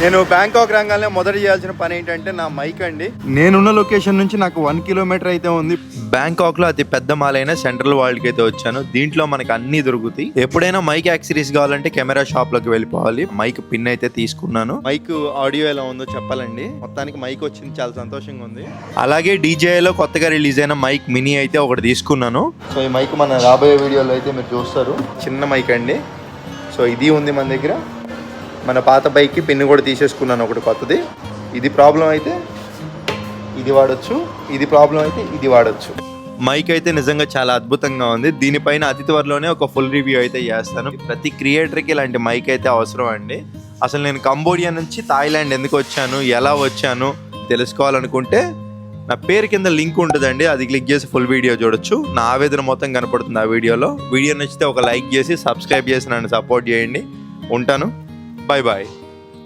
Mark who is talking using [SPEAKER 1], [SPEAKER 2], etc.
[SPEAKER 1] నేను బ్యాంకాక్ రంగాల్లో మొదట చేయాల్సిన పని ఏంటంటే నా మైక్ అండి. నేనున్న లొకేషన్ నుంచి నాకు వన్ కిలోమీటర్ అయితే ఉంది. బ్యాంకాక్లో అతి పెద్ద మాల్ అయిన సెంట్రల్ వరల్డ్కి అయితే వచ్చాను. దీంట్లో మనకి అన్ని దొరుకుతాయి. ఎప్పుడైనా మైక్ యాక్సరీస్ కావాలంటే కెమెరా షాప్లోకి వెళ్ళిపోవాలి. మైక్ పిన్ అయితే తీసుకున్నాను. మైక్ ఆడియో ఎలా ఉందో చెప్పాలండి. మొత్తానికి మైక్ వచ్చింది చాలా సంతోషంగా ఉంది. అలాగే DJI లో కొత్తగా రిలీజ్ అయిన మైక్ మినీ అయితే ఒకటి తీసుకున్నాను. సో ఈ మైక్ మన రాబోయే వీడియోలో అయితే మీరు చూస్తారు. చిన్న మైక్ అండి. సో ఇది ఉంది మన దగ్గర. మన పాత బైక్కి పిన్ కూడా తీసేసుకున్నాను ఒకటి కొత్తది. ఇది ప్రాబ్లం అయితే ఇది వాడచ్చు ఇది ప్రాబ్లం అయితే ఇది వాడచ్చు. మైక్ అయితే నిజంగా చాలా అద్భుతంగా ఉంది. దీనిపైన అతి త్వరలోనే ఒక ఫుల్ రివ్యూ అయితే చేస్తాను. ప్రతి క్రియేటర్కి ఇలాంటి మైక్ అయితే అవసరం అండి. అసలు నేను కంబోడియా నుంచి థాయిలాండ్ ఎందుకు వచ్చాను ఎలా వచ్చాను తెలుసుకోవాలనుకుంటే నా పేరు కింద లింక్ ఉంటుందండి. అది క్లిక్ చేసి ఫుల్ వీడియో చూడొచ్చు. నా ఆవేదన మొత్తం కనపడుతుంది ఆ వీడియోలో. వీడియో నచ్చితే ఒక లైక్ చేసి సబ్స్క్రైబ్ చేసి నన్ను సపోర్ట్ చేయండి. ఉంటాను. Bye bye.